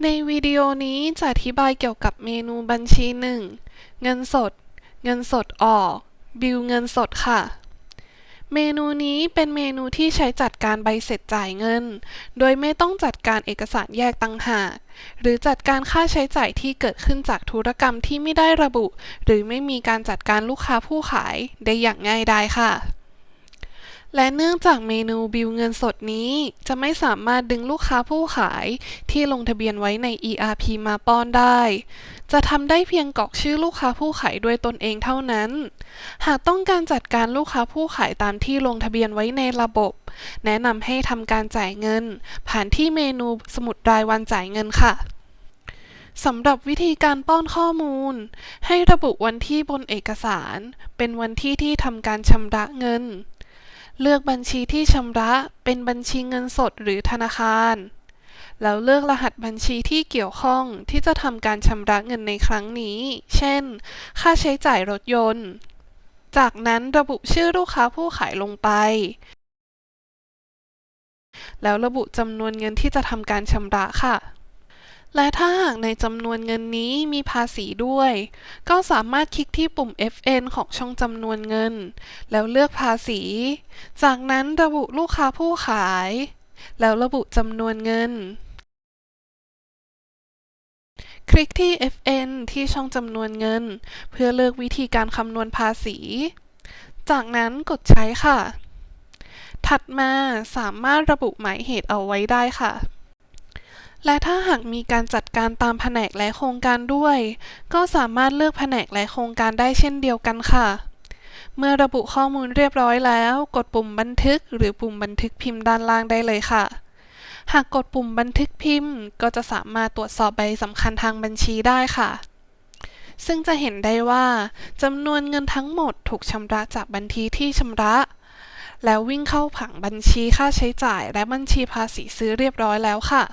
ในวิดีโอนี้จะอธิบายเกี่ยวกับเมนูบัญชี 1 เงินสด เงินสดออก บิลเงินสดค่ะ เมนูนี้เป็นเมนูที่ใช้จัดการใบเสร็จจ่ายเงิน โดยไม่ต้องจัดการเอกสารแยกต่างหาก หรือจัดการค่าใช้จ่ายที่เกิดขึ้นจากธุรกรรมที่ไม่ได้ระบุ หรือไม่มีการจัดการลูกค้าผู้ขายได้อย่างง่ายดายค่ะ และเนื่องจากเมนูบิลเงินสดนี้ จะไม่สามารถดึงลูกค้าผู้ขายที่ลงทะเบียนไว้ใน ERP มาป้อนได้ จะทำได้เพียงกรอกชื่อลูกค้าผู้ขายด้วยตนเองเท่านั้น หากต้องการจัดการลูกค้าผู้ขายตามที่ลงทะเบียนไว้ในระบบ แนะนำให้ทำการจ่ายเงิน ผ่านที่เมนูสมุดรายวันจ่ายเงินค่ะสำหรับวิธีการป้อนข้อมูล ให้ระบุวันที่บนเอกสาร เป็นวันที่ที่ทำการชำระเงิน เลือกบัญชีที่ชำระเป็นบัญชีเงินสดหรือธนาคาร แล้วเลือกรหัสบัญชีที่เกี่ยวข้องที่จะทำการชำระเงินในครั้งนี้ เช่น ค่าใช้จ่ายรถยนต์ จากนั้นระบุชื่อลูกค้าผู้ขายลงไป แล้วระบุจำนวนเงินที่จะทำการชำระค่ะ และถ้าหากในจำนวนเงินนี้มีภาษีด้วย ก็สามารถคลิกที่ปุ่ม FN ของช่องจำนวนเงิน แล้วเลือกภาษี จากนั้นระบุลูกค้าผู้ขาย แล้วระบุจำนวนเงิน คลิกที่ FN ที่ช่องจำนวนเงิน เพื่อเลือกวิธีการคำนวณภาษี จากนั้นกดใช้ค่ะ ถัดมาสามารถระบุหมายเหตุเอาไว้ได้ค่ะ และถ้าหากมีการจัดการตามแผนกและโครงการด้วย ก็สามารถเลือกแผนกและโครงการได้เช่นเดียวกันค่ะ เมื่อระบุข้อมูลเรียบร้อยแล้ว กดปุ่มบันทึก หรือปุ่มบันทึกพิมพ์ด้านล่างได้เลยค่ะ หากกดปุ่มบันทึกพิมพ์ ก็จะสามารถตรวจสอบใบสำคัญทางบัญชีได้ค่ะ ซึ่งจะเห็นได้ว่าจำนวนเงินทั้งหมดถูกชำระจากบัญชีที่ชำระแล้ววิ่งเข้าผังบัญชีค่าใช้จ่ายและบัญชีภาษีซื้อเรียบร้อยแล้วค่ะ